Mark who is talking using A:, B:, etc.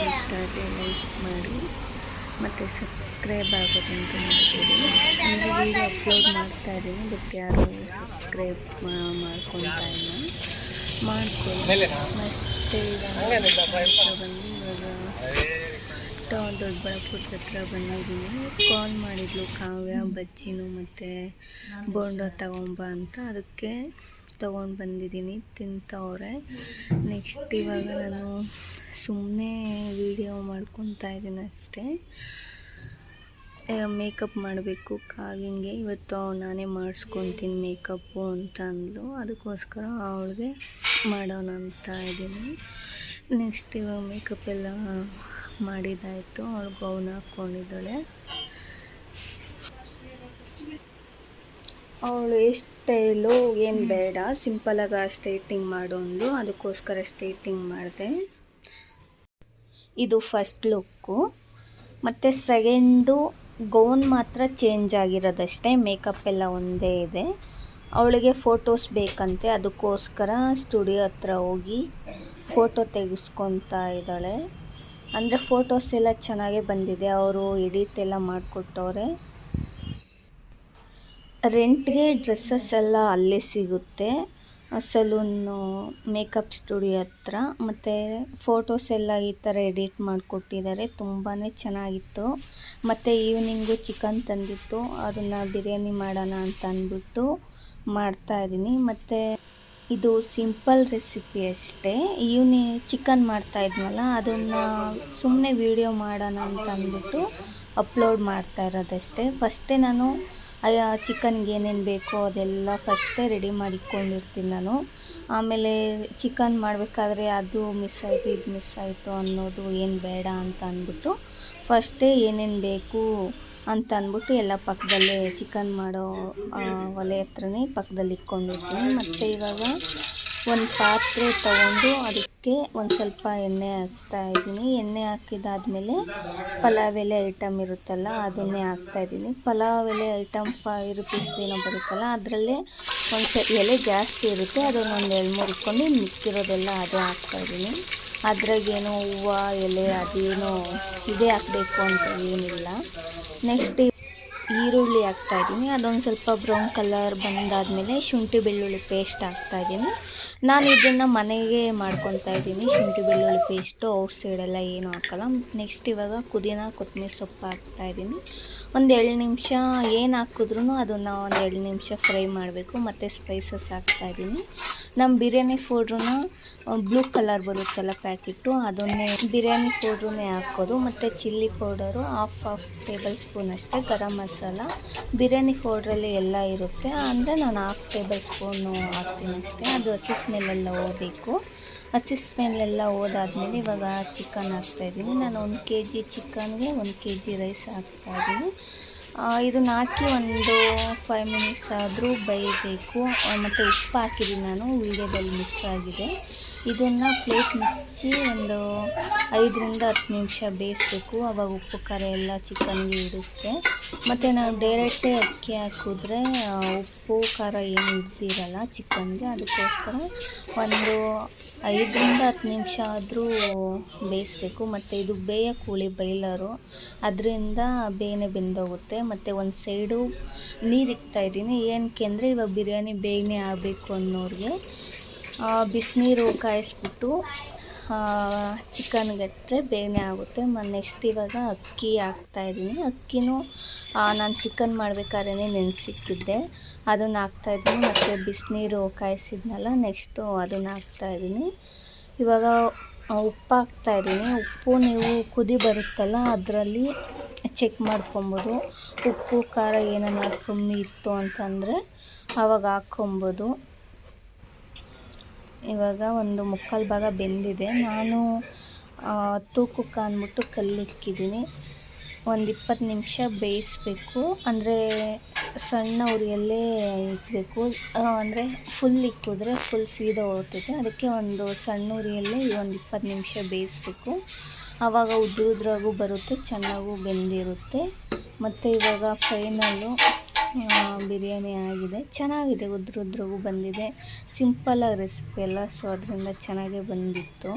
A: Like ಮಾಡಿ ಮತ್ತು subscribe ಆಗೋದಂತ ಮಾಡ್ತೀವಿ. ಅಂದರೆ ವೀಡಿಯೋ ಅಪ್ಲೋಡ್ ಮಾಡ್ತಾ ಇದ್ದೀನಿ ಬಟ್ ಯಾರು ಸಬ್ಸ್ಕ್ರೈಬ್ ಮಾಡ್ಕೊತಾ ಇಲ್ಲ. ಮಾಡ್ಕೊಳ್ಳಿ. ಮತ್ತೆ ಇವಾಗ ಬಂದು ಇವಾಗ ಟ- ದೊಡ್ಡಬಳ್ಳಾಪುರದ ಹತ್ರ ಬಂದಿದ್ದೀನಿ. ಕಾಲ್ ಮಾಡಿದ್ಲು ಕಾವ್ಯ ಬಜ್ಜಿನು ಮತ್ತು ಬೋಂಡ ತಗೊಂಬ ಅಂತ. ಅದಕ್ಕೆ ತೊಗೊಂಡು ಬಂದಿದ್ದೀನಿ ತಿಂತವ್ರೆ. ನೆಕ್ಸ್ಟ್ ಇವಾಗ ನಾನು ಸುಮ್ಮನೆ ವೀಡಿಯೋ ಮಾಡ್ಕೊತಾ ಇದ್ದೀನಿ ಅಷ್ಟೇ. ಮೇಕಪ್ ಮಾಡಬೇಕು, ಕಾಗಿಂಗೆ. ಇವತ್ತು ನಾನೇ ಮಾಡಿಸ್ಕೊತೀನಿ ಮೇಕಪ್ಪು ಅಂತ ಅಂದ್ಲು. ಅದಕ್ಕೋಸ್ಕರ ಅವಳಿಗೆ ಮಾಡೋಣ ಅಂತ ಇದ್ದೀನಿ. ನೆಕ್ಸ್ಟ್ ಇವಾಗ ಮೇಕಪ್ ಎಲ್ಲ ಮಾಡಿದ್ದಾಯಿತು. ಅವಳು ಗೌನ್ ಹಾಕ್ಕೊಂಡಿದ್ದಾಳೆ. ಅವಳು ಸ್ಟೈಲು ಏನು ಬೇಡ. ಸಿಂಪಲಾಗಿ ಸ್ಟ್ರೈಟಿಂಗ್ ಮಾಡೋಂದು ಅದಕ್ಕೋಸ್ಕರ ಸ್ಟ್ರೈಟಿಂಗ್ ಮಾಡಿದೆ. ಇದು ಫಸ್ಟ್ ಲುಕ್ಕು ಮತ್ತು ಸೆಕೆಂಡು ಗೌನ್ ಮಾತ್ರ ಚೇಂಜ್ ಆಗಿರೋದಷ್ಟೇ. ಮೇಕಪ್ ಎಲ್ಲ ಒಂದೇ ಇದೆ. ಅವಳಿಗೆ ಫೋಟೋಸ್ ಬೇಕಂತೆ. ಅದಕ್ಕೋಸ್ಕರ ಸ್ಟುಡಿಯೋ ಹತ್ರ ಹೋಗಿ ಫೋಟೋ ತೆಗೆಸ್ಕೊತಾ ಇದ್ದಾಳೆ. ಅಂದರೆ ಫೋಟೋಸ್ ಎಲ್ಲ ಚೆನ್ನಾಗೇ ಬಂದಿದೆ. ಅವರು ಎಡಿಟ್ ಎಲ್ಲ ಮಾಡಿಕೊಟ್ಟವ್ರೆ. ರೆಂಟ್ಗೆ ಡ್ರೆಸ್ಸಸ್ ಎಲ್ಲ ಅಲ್ಲೇ ಸಿಗುತ್ತೆ. ಸಲೂನು, ಮೇಕಪ್ ಸ್ಟುಡಿಯೋ ಹತ್ರ, ಮತ್ತು ಫೋಟೋಸ್ ಎಲ್ಲ ಈ ಥರ ಎಡಿಟ್ ಮಾಡಿಕೊಟ್ಟಿದ್ದಾರೆ. ತುಂಬಾ ಚೆನ್ನಾಗಿತ್ತು. ಮತ್ತು ಈವ್ನಿಂಗು ಚಿಕನ್ ತಂದಿತ್ತು. ಅದನ್ನು ಬಿರಿಯಾನಿ ಮಾಡೋಣ ಅಂತ ಅಂದ್ಬಿಟ್ಟು ಮಾಡ್ತಾಯಿದ್ದೀನಿ ಮತ್ತು ಇದು ಸಿಂಪಲ್ ರೆಸಿಪಿ ಅಷ್ಟೇ. ಈವ್ನಿ ಚಿಕನ್ ಮಾಡ್ತಾ ಇದ್ನಲ್ಲ, ಅದನ್ನು ಸುಮ್ಮನೆ ವೀಡಿಯೋ ಮಾಡೋಣ ಅಂತ ಅಂದ್ಬಿಟ್ಟು ಅಪ್ಲೋಡ್ ಮಾಡ್ತಾ ಇರೋದಷ್ಟೇ. ಫಸ್ಟೇ ನಾನು ಚಿಕನ್ಗೆ ಏನೇನು ಬೇಕೋ ಅದೆಲ್ಲ ಫಸ್ಟೇ ರೆಡಿ ಮಾಡಿಕೊಂಡಿರ್ತೀನಿ ನಾನು. ಆಮೇಲೆ ಚಿಕನ್ ಮಾಡಬೇಕಾದ್ರೆ ಅದು ಮಿಸ್ ಆಯಿತು, ಇದು ಮಿಸ್ ಆಯಿತು ಅನ್ನೋದು ಏನು ಬೇಡ ಅಂತ ಅಂದ್ಬಿಟ್ಟು ಫಸ್ಟೇ ಏನೇನು ಬೇಕು ಅಂತ ಅಂದ್ಬಿಟ್ಟು ಎಲ್ಲ ಪಕ್ಕದಲ್ಲೇ ಚಿಕನ್ ಮಾಡೋ ಒಲೆ ಹತ್ರನೇ ಪಕ್ಕದಲ್ಲಿ ಇಟ್ಕೊಂಡಿರ್ತೀನಿ ಮತ್ತು ಇವಾಗ ಒಂದು ಪಾತ್ರೆ ತಗೊಂಡು ಅದಕ್ಕೆ ಒಂದು ಸ್ವಲ್ಪ ಎಣ್ಣೆ ಹಾಕ್ತಾ ಇದ್ದೀನಿ. ಎಣ್ಣೆ ಹಾಕಿದಾದ್ಮೇಲೆ ಪಲಾವ್ ಎಲೆ ಐಟಮ್ ಇರುತ್ತಲ್ಲ, ಅದನ್ನೇ ಹಾಕ್ತಾ ಇದ್ದೀನಿ. ಪಲಾವ್ ಎಲೆ ಐಟಮ್ ಫೈವ್ ರುಪೀಸ್ ಏನೋ ಬರುತ್ತಲ್ಲ, ಅದರಲ್ಲೇ ಒಂದು ಎಲೆ ಜಾಸ್ತಿ ಇರುತ್ತೆ, ಅದನ್ನು ಒಂದು ಎರಡು ಮೂರು ಇಟ್ಕೊಂಡು ಮಿಕ್ಕಿರೋದೆಲ್ಲ ಅದೇ ಹಾಕ್ತಾಯಿದ್ದೀನಿ ಅದ್ರಾಗೇನು ಹೂವು, ಎಲೆ, ಅದೇನೋ ಇದೇ ಹಾಕಬೇಕು ಅಂತ ಏನಿಲ್ಲ. ನೆಕ್ಸ್ಟ್ ಈರುಳ್ಳಿ ಹಾಕ್ತಾಯಿದ್ದೀನಿ ಅದೊಂದು ಸ್ವಲ್ಪ ಬ್ರೌನ್ ಕಲರ್ ಬಂದಾದಮೇಲೆ ಶುಂಠಿ ಬೆಳ್ಳುಳ್ಳಿ ಪೇಸ್ಟ್ ಹಾಕ್ತಾ ಇದ್ದೀನಿ. ನಾನು ಇದನ್ನು ಮನೆಗೆ ಮಾಡ್ಕೊತಾ ಇದ್ದೀನಿ. ಶುಂಠಿ ಬೆಳ್ಳುಳ್ಳಿ ಪೇಸ್ಟು ಔಟ್ ಸೈಡೆಲ್ಲ ಏನೂ ಹಾಕಲ್ಲ. ನೆಕ್ಸ್ಟ್ ಇವಾಗ ಪುದೀನ, ಕೊತ್ತಂಬರಿ ಸೊಪ್ಪು ಹಾಕ್ತಾಯಿದ್ದೀನಿ ಒಂದು ಎರಡು ನಿಮಿಷ ಏನು ಹಾಕಿದ್ರೂ ಅದನ್ನು ಒಂದು ಎರಡು ನಿಮಿಷ ಫ್ರೈ ಮಾಡಬೇಕು. ಮತ್ತು ಸ್ಪೈಸಸ್ ಹಾಕ್ತಾ ಇದ್ದೀನಿ. ನಮ್ಮ ಬಿರಿಯಾನಿ ಪೌಡ್ರನ್ನ ಬ್ಲೂ ಕಲರ್ ಬರುತ್ತಲ್ಲ ಪ್ಯಾಕೆಟು, ಅದನ್ನೇ ಬಿರಿಯಾನಿ ಪೌಡ್ರನ್ನೇ ಹಾಕೋದು. ಮತ್ತು chilli powder half half tablespoon ಅಷ್ಟೇ, ಗರಂ ಮಸಾಲ ಬಿರಿಯಾನಿ ಪೌಡ್ರಲ್ಲಿ ಎಲ್ಲ ಇರುತ್ತೆ. ಅಂದರೆ ನಾನು ಹಾಫ್ ಟೇಬಲ್ ಸ್ಪೂನು ಹಾಕ್ತೀನಿ ಅಷ್ಟೇ. ಅದು ಹಸಿ ಸ್ಮೆಲ್ಲೆಲ್ಲ ಹೋಗಬೇಕು. ಹಸಿ ಸ್ಮೆಲ್ಲೆಲ್ಲ ಹೋದಾದ್ಮೇಲೆ ಇವಾಗ ಚಿಕನ್ ಹಾಕ್ತಾಯಿದ್ದೀನಿ ನಾನು ಒಂದು ಕೆ ಜಿ ಚಿಕನ್ಗೆ ಒಂದು ಕೆ ಜಿ ರೈಸ್ ಹಾಕ್ತಾಯಿದ್ದೀನಿ ಇದನ್ನ ಹಾಕಿ ಒಂದು ಫೈವ್ ಮಿನಿಟ್ಸ್ ಆದರೂ ಬೇಯಬೇಕು. ಮತ್ತು ಉಪ್ಪು ಹಾಕಿದ್ದೀನಿ ನಾನು. ವೀಡಿಯೋದಲ್ಲಿ ಮಿಸ್ ಆಗಿದೆ. ಇದನ್ನು ಪ್ಲೇಟ್ ಮುಚ್ಚಿ ಒಂದು ಐದರಿಂದ ಹತ್ತು ನಿಮಿಷ ಬೇಯಿಸ್ಬೇಕು. ಆವಾಗ ಉಪ್ಪು, ಖಾರ ಎಲ್ಲ ಚಿಕನ್ಗೆ ಇರುತ್ತೆ. ಮತ್ತು ನಾವು ಡೈರೆಕ್ಟೇ ಅಕ್ಕಿ ಹಾಕಿದ್ರೆ ಉಪ್ಪು, ಖಾರ ಏನು ಇದ್ದಿರಲ್ಲ ಚಿಕನ್ಗೆ, ಅದಕ್ಕೋಸ್ಕರ ಒಂದು ಐದರಿಂದ ಹತ್ತು ನಿಮಿಷ ಆದರೂ ಬೇಯಿಸ್ಬೇಕು. ಮತ್ತು ಇದು ಬೇಯ ಕೂಳಿ ಬೈಲರು. ಅದರಿಂದ ಬೇನೆ ಬೆಂದೋಗುತ್ತೆ. ಮತ್ತು ಒಂದು ಸೈಡು ನೀರು ಇಕ್ತಾಯಿದ್ದೀನಿ ಏನಕ್ಕೆ ಅಂದರೆ ಇವಾಗ ಬಿರಿಯಾನಿ ಬೇಗನೆ ಆಗಬೇಕು ಅನ್ನೋರಿಗೆ ಬಿಸಿನೀರು ಕಾಯಿಸ್ಬಿಟ್ಟು ಚಿಕನ್ಗೆಟ್ಟರೆ ಬೇಗನೆ ಆಗುತ್ತೆ. ಮತ್ತು ನೆಕ್ಸ್ಟ್ ಇವಾಗ ಅಕ್ಕಿ ಹಾಕ್ತಾಯಿದ್ದೀನಿ ಅಕ್ಕಿನೂ ನಾನು ಚಿಕನ್ ಮಾಡಬೇಕಾದ್ರೆ ನೆನೆಸಿಟ್ಟಿದ್ದೆ. ಅದನ್ನು ಹಾಕ್ತಾಯಿದ್ದೀನಿ ಮತ್ತು ಬಿಸಿನೀರು ಕಾಯಿಸಿದ್ನಲ್ಲ ನೆಕ್ಸ್ಟು ಅದನ್ನು ಹಾಕ್ತಾಯಿದ್ದೀನಿ ಇವಾಗ ಉಪ್ಪು ಹಾಕ್ತಾಯಿದ್ದೀನಿ ಉಪ್ಪು ನೀವು ಕುದಿ ಬರುತ್ತಲ್ಲ, ಅದರಲ್ಲಿ ಚೆಕ್ ಮಾಡ್ಕೊಬೋದು. ಉಪ್ಪು, ಖಾರ ಏನೇನು ಕಮ್ಮಿ ಇತ್ತು ಅಂತಂದರೆ ಆವಾಗ ಹಾಕ್ಕೊಬೋದು. ಇವಾಗ ಒಂದು ಮುಕ್ಕಾಲು ಭಾಗ ಬೆಂದಿದೆ. ನಾನು ತೂಕಕ್ಕೆ ಅಂದ್ಬಿಟ್ಟು ಕಲ್ಲಿಕ್ಕಿದ್ದೀನಿ. ಒಂದು ಇಪ್ಪತ್ತು ನಿಮಿಷ ಬೇಯಿಸ್ಬೇಕು. ಅಂದರೆ ಸಣ್ಣ ಉರಿಯಲ್ಲೇ ಇಕ್ಕಬೇಕು ಅಂದರೆ ಫುಲ್ ಇಕ್ಕಿದ್ರೆ ಫುಲ್ ಸೀದಾ ಹೋಗ್ತೈತೆ. ಅದಕ್ಕೆ ಒಂದು ಸಣ್ಣ ಉರಿಯಲ್ಲೇ ಒಂದು ಇಪ್ಪತ್ತು ನಿಮಿಷ ಬೇಯಿಸ್ಬೇಕು. ಆವಾಗ ಉದ್ರ ಉದ್ರಾಗೂ ಬರುತ್ತೆ, ಚೆನ್ನಾಗೂ ಬೆಂದಿರುತ್ತೆ. ಮತ್ತು ಇವಾಗ ಫೈನಲ್ಲು ಬಿರಿಯಾನಿ ಆಗಿದೆ. ಚೆನ್ನಾಗಿದೆ ಉದ್ರ ಉದ್ರಗೂ ಬಂದಿದೆ ಸಿಂಪಲ್ಲಾಗಿ ರೆಸಿಪಿ ಎಲ್ಲ ಸೊ ಅದರಿಂದ ಚೆನ್ನಾಗೇ ಬಂದಿತ್ತು.